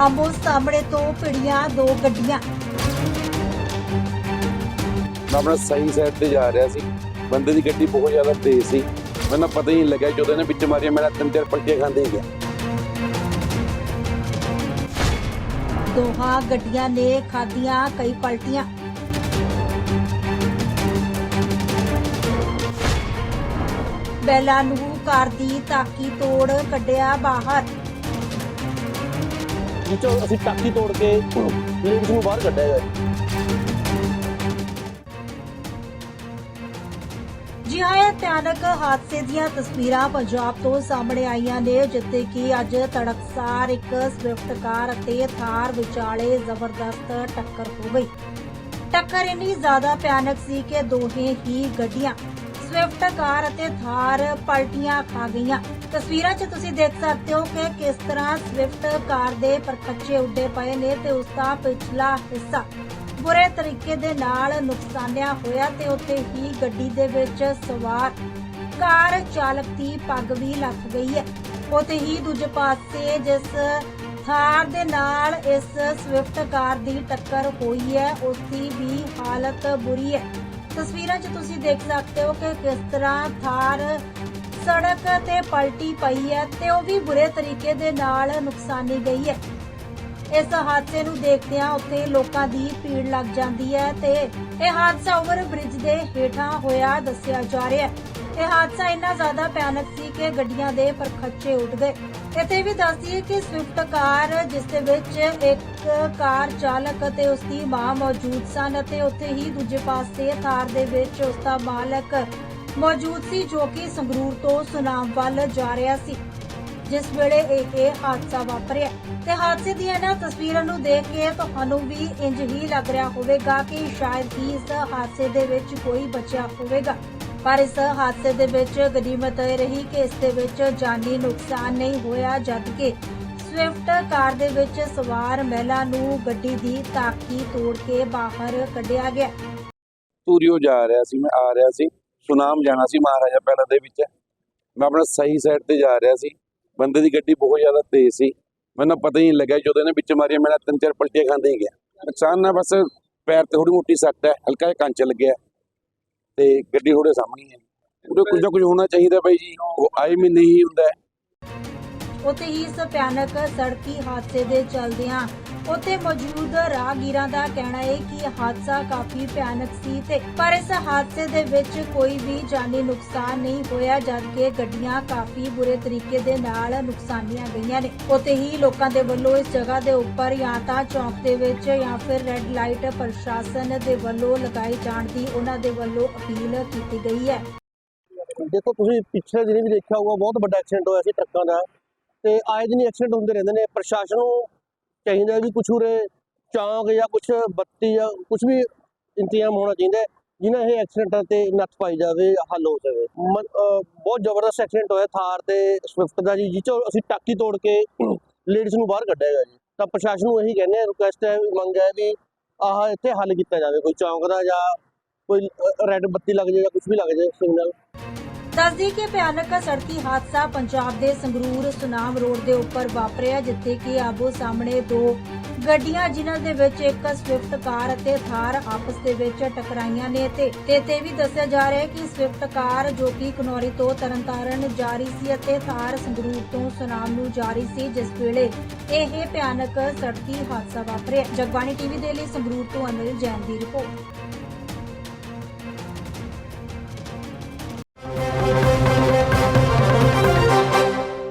ਆਮੋ ਸਾਹਮਣੇ ਤੋਂ ਭਿੜੀਆਂ ਦੋ ਗੱਡੀਆਂ। ਮੈਂ ਆਪਣਾ ਸਹੀ ਸਾਈਡ ਤੇ ਜਾ ਰਿਹਾ ਸੀ। ਬੰਦੇ ਦੀ ਗੱਡੀ ਬਹੁਤ ਜ਼ਿਆਦਾ ਤੇਜ਼ ਸੀ। ਮੈਨੂੰ ਪਤਾ ਹੀ ਨਹੀਂ ਲੱਗਿਆ ਜਦੋਂ ਇਹਨੇ ਵਿੱਚ ਮਾਰੀਆ ਮੇਰਾ ਤਿੰਨ ਚਾਰ ਪਲਟੀਆਂ ਖਾਂਦੇ ਹੀ ਗਿਆ। ਦੋਹਾਂ ਗੱਡੀਆਂ ਨੇ ਖਾਧੀਆਂ ਕਈ ਪਲਟੀਆਂ। ਬੈਲਾ ਨੂੰ ਕਾਰ ਦੀ ਤਾਕੀ ਤੋੜ ਕੱਢਿਆ ਬਾਹਰ। ਜਿੱਚੋਂ ਅਸੀਂ ਟਾਕੀ ਤੋੜ ਕੇ ਲੇਡੀਜ਼ ਨੂੰ ਬਾਹਰ ਕੱਢਿਆ ਜੀ ਜੀ ਹਾਂ, ਇਹ ਭਿਆਨਕ ਹਾਦਸੇ ਦੀਆਂ ਤਸਵੀਰਾਂ ਪੰਜਾਬ ਤੋਂ ਸਾਹਮਣੇ ਆਈਆਂ ਨੇ, ਜਿੱਥੇ ਕਿ ਅੱਜ ਤੜਕਸਾਰ ਇੱਕ ਸਵਿਫਟ ਕਾਰ ਅਤੇ ਥਾਰ ਵਿਚਾਲੇ ਜ਼ਬਰਦਸਤ ਟੱਕਰ ਹੋ ਗਈ। ਟੱਕਰ ਇੰਨੀ ਜ਼ਿਆਦਾ ਭਿਆਨਕ ਸੀ ਕਿ ਦੋਹੇ ਹੀ ਗੱਡੀਆਂ ਸਵਿਫਟ ਕਾਰ ਅਤੇ ਥਾਰ ਪਲਟੀਆਂ ਖਾ ਗਈਆਂ। ਤਸਵੀਰਾਂ 'ਚ ਤੁਸੀਂ ਦੇਖ ਸਕਦੇ ਹੋ ਕਿ ਕਿਸ ਤਰ੍ਹਾਂ ਸਵਿਫਟ ਕਾਰ ਦੇ ਪਰਖੱਚੇ ਉੱਡੇ ਪਏ ਨੇ ਤੇ ਉਸ ਦਾ ਪਿਛਲਾ ਹਿੱਸਾ ਬੁਰੇ ਤਰੀਕੇ ਦੇ ਨਾਲ ਨੁਕਸਾਨਿਆ ਹੋਇਆ ਤੇ ਉੱਥੇ ਹੀ ਗੱਡੀ ਦੇ ਵਿੱਚ ਸਵਾਰ ਕਾਰ ਚਾਲਕ ਦੀ ਪੱਗ ਵੀ ਲੱਗ ਗਈ ਹੈ। ਉੱਥੇ ਹੀ ਦੂਜੇ ਪਾਸੇ ਜਿਸ ਥਾਰ ਦੇ ਨਾਲ ਇਸ ਸਵਿਫਟ ਕਾਰ ਦੀ ਟੱਕਰ ਹੋਈ ਹੈ, ਉਸ ਦੀ ਵੀ ਹਾਲਤ ਬੁਰੀ ਹੈ। ਤਸਵੀਰਾਂ 'ਚ ਤੁਸੀਂ ਦੇਖ ਸਕਦੇ ਹੋ ਕਿ ਕਿਸ ਤਰ੍ਹਾਂ ਥਾਰ ਸੜਕ ਤੇ ਪਲਟੀ ਪਈ ਹੈ ਤੇ ਉਹ ਵੀ ਬੁਰੇ ਤਰੀਕੇ ਦੇ ਨਾਲ ਨੁਕਸਾਨੀ ਗਈ ਹੈ। ਇਸ ਹਾਦਸੇ ਨੂੰ ਦੇਖਦਿਆਂ ਉੱਥੇ ਲੋਕਾਂ ਦੀ ਭੀੜ ਲੱਗ ਜਾਂਦੀ ਹੈ ਤੇ ਇਹ ਹਾਦਸਾ ਓਵਰ ਬ੍ਰਿਜ ਦੇ ਹੇਠਾਂ ਹੋਇਆ ਦੱਸਿਆ ਜਾ ਰਿਹਾ ਹੈ। ਇਹ ਹਾਦਸਾ ਇੰਨਾ ਜ਼ਿਆਦਾ ਭਿਆਨਕ ਸੀ ਕਿ ਗੱਡੀਆਂ ਦੇ ਪਰਖੱਚੇ ਉੱਡ ਗਏ। ਇੱਥੇ ਵੀ ਦੱਸ ਦਈਏ ਕਿ ਸਵਿਫਟ ਕਾਰ, ਜਿਸ ਦੇ ਵਿੱਚ ਇੱਕ ਕਾਰ ਚਾਲਕ ਅਤੇ ਉਸ ਦੀ ਮਾਂ ਮੌਜੂਦ ਸਨ ਅਤੇ ਉੱਥੇ ਹੀ ਦੂਜੇ ਪਾਸੇ ਥਾਰ ਦੇ ਵਿੱਚ ਉਸ ਦਾ ਮਾਲਕ ਮੌਜੂਦ ਸੀ ਜੋ ਕਿ ਸੰਗਰੂਰ ਤੋਂ ਸੁਨਾਮ ਵੱਲ ਜਾ ਰਿਹਾ ਸੀ, ਜਿਸ ਵੇਲੇ ਇਹ ਇਹ ਹਾਦਸਾ ਵਾਪਰਿਆ। ਤੇ ਹਾਦਸੇ ਦੀਆਂ ਇਹਨਾਂ ਤਸਵੀਰਾਂ ਨੂੰ ਦੇਖ ਕੇ ਤੁਹਾਨੂੰ ਵੀ ਇੰਜ ਹੀ ਲੱਗ ਰਿਹਾ ਹੋਵੇਗਾ ਕਿ ਸ਼ਾਇਦ ਹੀ ਇਸ ਹਾਦਸੇ ਦੇ ਵਿੱਚ ਕੋਈ ਬਚਿਆ ਹੋਵੇਗਾ। ਪਰ ਇਸ ਹਾਦਸੇ ਦੇ ਵਿੱਚ ਗਨੀਮਤ ਇਹ ਰਹੀ ਕਿ ਇਸ ਦੇ ਵਿੱਚ ਜਾਨੀ ਨੁਕਸਾਨ ਨਹੀਂ ਹੋਇਆ, ਜਦਕਿ ਸਵਿਫਟ ਕਾਰ ਦੇ ਵਿੱਚ ਸਵਾਰ ਮਹਿਲਾ ਨੂੰ ਗੱਡੀ ਦੀ ਤਾਕੀ ਤੋੜ ਕੇ ਬਾਹਰ ਕੱਢਿਆ ਗਿਆ। ਧੂਰੀਓ ਜਾ ਰਿਹਾ ਸੀ, ਮੈਂ ਆ ਰਿਹਾ ਸੀ, ਸੁਨਾਮ ਜਾਣਾ ਸੀ ਮਹਾਰਾਜਾ ਪਹਿਲਾ ਦੇ ਵਿੱਚ। ਮੈਂ ਆਪਣਾ ਸਹੀ ਸਾਈਡ ਤੇ ਜਾ ਰਿਹਾ ਸੀ। ਬੰਦੇ ਦੀ ਗੱਡੀ ਬਹੁਤ ਜ਼ਿਆਦਾ ਤੇਜ਼ ਸੀ। ਮੈਨੂੰ ਪਤਾ ਹੀ ਨਹੀਂ ਲੱਗਿਆ, ਜਦੋਂ ਇਹਨੇ ਵਿੱਚ ਮਾਰੀਆ ਮੇਰਾ ਤਿੰਨ ਚਾਰ ਪਲਟੀਆਂ ਖਾਂਦੇ ਹੀ ਗਿਆ। ਨੁਕਸਾਨ ਨਾ, ਬਸ ਪੈਰ ਤੇ ਥੋੜੀ ਮੋਟੀ ਸੱਟ ਹੈ, ਹਲਕਾ ਜਿਹਾ ਕੰਚ ਲੱਗਿਆ। ਤੇ ਗੱਡੀ ਥੋੜੇ ਸਾਹਮਣੇ ਹੀ। ਹੈ ਉਹਦੇ ਕੁਝ ਨਾ ਕੁਝ ਹੋਣਾ ਚਾਹੀਦਾ ਬਾਈ ਜੀ। ਉਹ ਆਏ ਮਹੀਨੇ ਹੀ ਹੁੰਦਾ ਉੱਥੇ ਹੀ ਇਸ ਭਿਆਨਕ ਸੜਕੀ ਹਾਦਸੇ ਦੇ ਚਲਦਿਆਂ ਉੱਥੇ ਮੌਜੂਦ ਰਾਹਗੀਰਾਂ ਦਾ ਕਹਿਣਾ ਹੈ ਕਿ ਹਾਦਸਾ ਕਾਫੀ ਭਿਆਨਕ ਸੀ ਤੇ ਪਰ ਇਸ ਹਾਦਸੇ ਦੇ ਵਿੱਚ ਕੋਈ ਵੀ ਜਾਨੀ ਨੁਕਸਾਨ ਨਹੀਂ ਹੋਇਆ, ਜਦਕਿ ਗੱਡੀਆਂ ਕਾਫੀ ਬੁਰੇ ਤਰੀਕੇ ਦੇ ਨਾਲ ਨੁਕਸਾਨੀਆਂ ਗਈਆਂ ਨੇ। ਉੱਥੇ ਹੀ ਲੋਕਾਂ ਦੇ ਵੱਲੋਂ ਇਸ ਜਗ੍ਹਾ ਦੇ ਉੱਪਰ ਜਾਂ ਤਾਂ ਚੌਂਕ ਦੇ ਵਿੱਚ ਜਾਂ ਫਿਰ ਰੈੱਡ ਲਾਈਟ ਪ੍ਰਸ਼ਾਸਨ ਦੇ ਵੱਲੋਂ ਲਗਾਈ ਜਾਣ ਦੀ ਉਹਨਾਂ ਦੇ ਵੱਲੋਂ ਅਪੀਲ ਕੀਤੀ ਗਈ ਹੈ। ਦੇਖੋ, ਤੁਸੀਂ ਪਿਛਲੇ ਦਿਨੀ ਵੀ ਦੇਖਿਆ ਹੋਊਗਾ, ਬਹੁਤ ਵੱਡਾ ਐਕਸੀਡੈਂਟ ਹੋਇਆ ਸੀ ਟਰੱਕਾਂ ਦਾ। ਤੇ ਆਏ ਦਿਨ ਐਕਸੀਡੈਂਟ ਹੁੰਦੇ ਰਹਿੰਦੇ ਨੇ। ਪ੍ਰਸ਼ਾਸਨ ਨੂੰ ਚਾਹੀਦਾ ਵੀ ਕੁਝ ਉਰੇ ਚੌਂਕ ਜਾਂ ਕੁਝ ਬੱਤੀ ਜਾਂ ਕੁਝ ਵੀ ਇੰਤਜ਼ਾਮ ਹੋਣਾ ਚਾਹੀਦਾ ਹੈ, ਜਿਨ੍ਹਾਂ ਇਹ ਐਕਸੀਡੈਂਟਾਂ ਤੇ ਨੱਥ ਪਾਈ ਜਾਵੇ ਹੱਲ ਹੋ ਸਕੇ ਬਹੁਤ ਜ਼ਬਰਦਸਤ ਐਕਸੀਡੈਂਟ ਹੋਇਆ ਥਾਰ ਤੇ ਸਵਿਫਟ ਦਾ ਜੀ ਜਿੱਚੋਂ ਅਸੀਂ ਟਾਕੀ ਤੋੜ ਕੇ ਲੇਡੀਜ਼ ਨੂੰ ਬਾਹਰ ਕੱਢਿਆ ਗਿਆ ਜੀ। ਤਾਂ ਪ੍ਰਸ਼ਾਸਨ ਨੂੰ ਇਹੀ ਕਹਿੰਦੇ ਆ ਰਿਕੁਐਸਟ ਹੈ ਮੰਗ ਹੈ ਵੀ ਆਹ ਇੱਥੇ ਹੱਲ ਕੀਤਾ ਜਾਵੇ ਕੋਈ ਚੌਂਕ ਦਾ ਜਾਂ ਕੋਈ ਰੈੱਡ ਬੱਤੀ ਲੱਗ ਜਾਏ ਜਾਂ ਕੁਝ ਵੀ ਲੱਗ ਜਾਏ ਸਿਗਨਲ ਦੱਸਦੀ ਕਿ ਭਿਆਨਕ ਸੜਕੀ ਹਾਦਸਾ ਪੰਜਾਬ ਦੇ ਸੰਗਰੂਰ ਸੁਨਾਮ ਰੋਡ ਦੇ ਉੱਪਰ ਵਾਪਰਿਆ, ਜਿੱਥੇ ਕਿ ਆਬੋ ਸਾਹਮਣੇ ਦੋ ਗੱਡੀਆਂ, ਜਿਨ੍ਹਾਂ ਦੇ ਵਿੱਚ ਇੱਕ ਸਵਿਫਟ ਕਾਰ ਅਤੇ ਥਾਰ ਆਪਸ ਦੇ ਵਿੱਚ ਟਕਰਾਈਆਂ ਨੇ। ਤੇ ਤੇ ਤੇ ਵੀ ਦੱਸਿਆ ਜਾ ਰਿਹਾ ਹੈ ਕਿ ਸਵਿਫਟ ਕਾਰ ਜੋ ਕਿ ਕਨੌਰੀ ਤੋਂ ਤਰਨਤਾਰਨ ਜਾ ਰਹੀ ਸੀ ਅਤੇ ਥਾਰ ਸੰਗਰੂਰ ਤੋਂ ਸੁਨਾਮ ਨੂੰ ਜਾ ਰਹੀ ਸੀ, ਜਿਸ ਵੇਲੇ ਇਹ ਭਿਆਨਕ ਸੜਕੀ ਹਾਦਸਾ ਵਾਪਰਿਆ। ਜਗਬਾਣੀ ਟੀਵੀ ਦੇ ਲਈ ਸੰਗਰੂਰ ਤੋਂ ਅਨਿਲ ਜੈਨ ਦੀ ਰਿਪੋਰਟ।